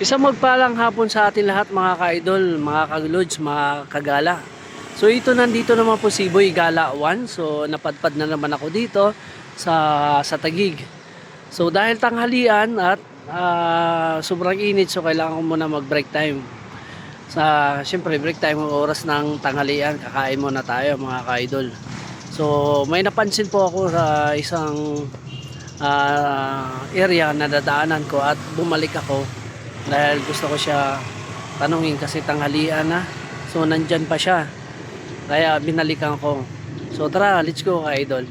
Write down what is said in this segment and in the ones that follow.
Isang magpalang hapon sa atin lahat mga ka-idol, mga ka-lods, mga kagala. So ito nandito naman po si Boy Gala 1. So napadpad na naman ako dito sa sa Tagig. So dahil tanghalian at ah, sobrang init so kailangan ko muna mag-break time. Sa syempre break time ang oras ng tanghalian, kakain muna tayo mga ka-idol. So may napansin po ako sa isang ah, area na dadaanan ko at bumalik ako dahil gusto ko siya tanungin kasi tanghalian na. So nandyan pa siya. Kaya binalikan ko. So tara let's go ka-idol.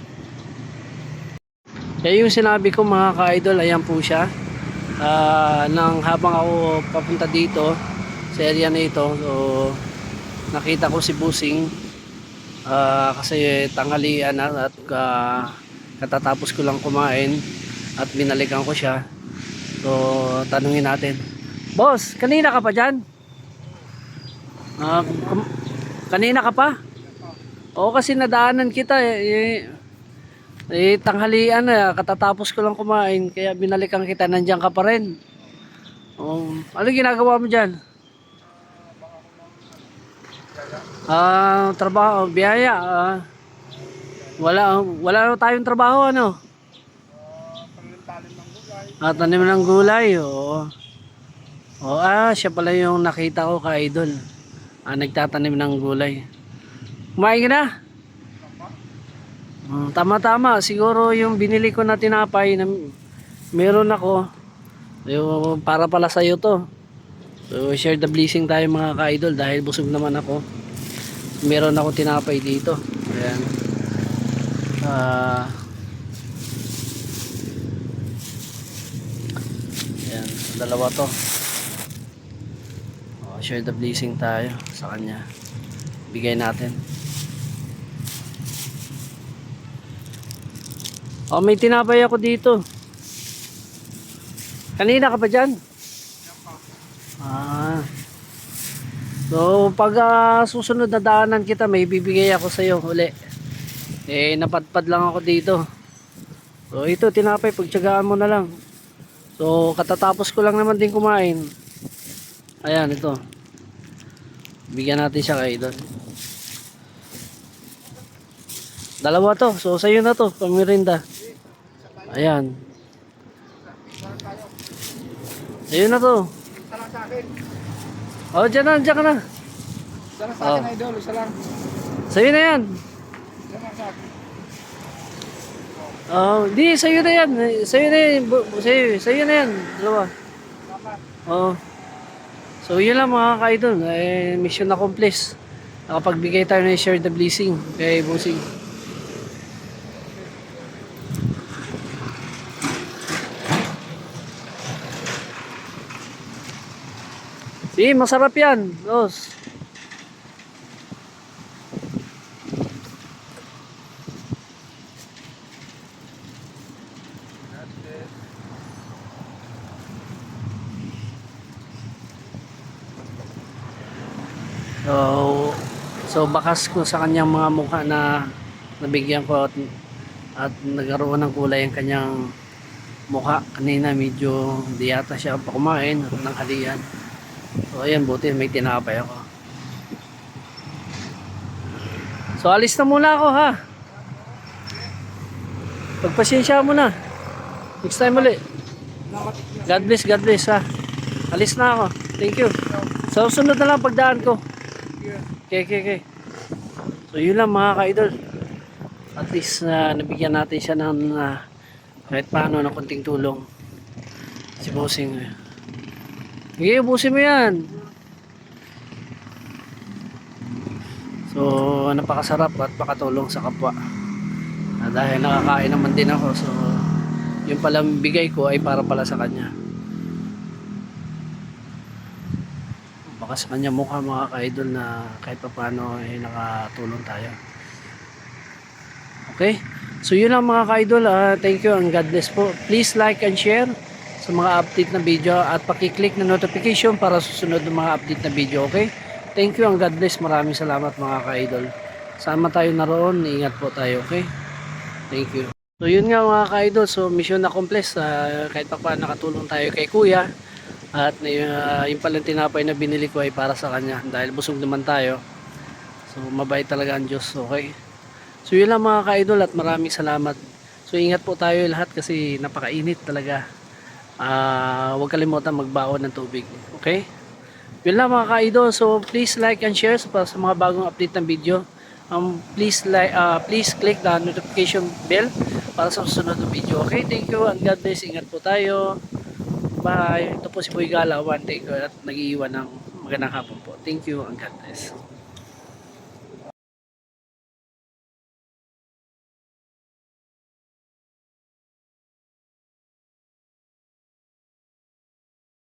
Kaya yung sinabi ko mga ka-idol ayan po siya. Ah, nang habang ako papunta dito sa area na ito so nakita ko si Busing. Ah, kasi tanghalian na at ah, katatapos ko lang kumain at binalikan ko siya. So tanungin natin boss kanina ka pa dyan? Ah, kum- kanina ka pa? oo kasi nadaanan kita eh, eh, eh tanghalian na katatapos ko lang kumain kaya binalikan kita nandiyan ka pa rin oh, ano ginagawa mo dyan? Ah, trabaho, biyaya. ah. wala wala na tayong trabaho ano? Ah, tanim ng gulay, oo. Oo, ah, siya pala yung nakita ko ka-idol. Ah, nagtatanim ng gulay. Kumain ka na? Mm, tama-tama. Siguro yung binili ko na tinapay na meron ako. Yung, para pala sa'yo to. So, share the blessing tayo mga ka-idol dahil busog naman ako. Meron ako tinapay dito. Ayan. Ah... Ayan, dalawa to. Share the blessing tayo sa kanya. Bigay natin. Oh, may tinapay ako dito. Kanina ka pa dyan? Ah. So, pag ah, susunod na daanan kita, may bibigay ako sa iyo uli. Eh, napadpad lang ako dito. So, ito, tinapay, pagtsagaan mo na lang. So, katatapos ko lang naman din kumain. Ayan, ito. Bigyan natin siya kay doon. Dalawa to. So, sa'yo na to. Pamirinda. Ayan. Ayun na to. Oh, dyan na, dyan ka na. Lang sa Oh. akin, idol. Isa lang. Sa'yo na yan. Oh, di, sa'yo na yan. Sa'yo na yan. Sa'yo, sa'yo na yan. Dalawa. Oh. So, yun lang mga kaidol. Eh, mission accomplished. Nakapagbigay tayo ng share the blessing kay Busing. Si, masarap yan. Dos. So, so bakas ko sa kanyang mga mukha na nabigyan ko at, at nagkaroon ng kulay ang kanyang mukha. Kanina medyo di yata siya pa kumain at ng halian. So ayan, buti may tinapay ako. So alis na muna ako ha. Pagpasensya mo na. Next time ulit. God bless, God bless ha. Alis na ako. Thank you. So sunod na lang pagdaan ko. Okay, okay, okay. So yun lang mga ka-idol. At least na nabigyan natin siya ng ah, kahit paano ng konting tulong. Si Bossing. Sige, ubusin mo yan. So, napakasarap at pakatulong sa kapwa. Ah, dahil nakakain naman din ako. So, yung palang bigay ko ay para pala sa kanya. Baka sa kanya mukha mga ka-idol na kahit pa paano ay nakatulong tayo. Okay? So yun lang mga ka-idol. ah, thank you and God bless po. Please like and share sa mga update na video at pakiclick na notification para susunod ng mga update na video. Okay? Thank you and God bless. Maraming salamat mga ka-idol. Sama tayo naroon. Ingat po tayo. Okay? Thank you. So yun nga mga ka-idol. So mission accomplished. Uh, kahit pa paano nakatulong tayo kay kuya At uh, yung palang tinapay na binili ko ay para sa kanya dahil busog naman tayo. So mabait talaga ang Diyos. Okay. So yun lang mga ka-idol at maraming salamat. So ingat po tayo lahat kasi napakainit talaga. Ah, huwag kalimutan magbaon ng tubig. Okay? Yun lang mga ka-idol. So please like and share sa, sa mga bagong update ng video. Um, please like ah, please click the notification bell para sa susunod na video. Okay, thank you and God bless. Ingat po tayo. Bye. Ito po si Boy Gala. One take at nag-iiwan ng magandang hapon po. Thank you and God bless.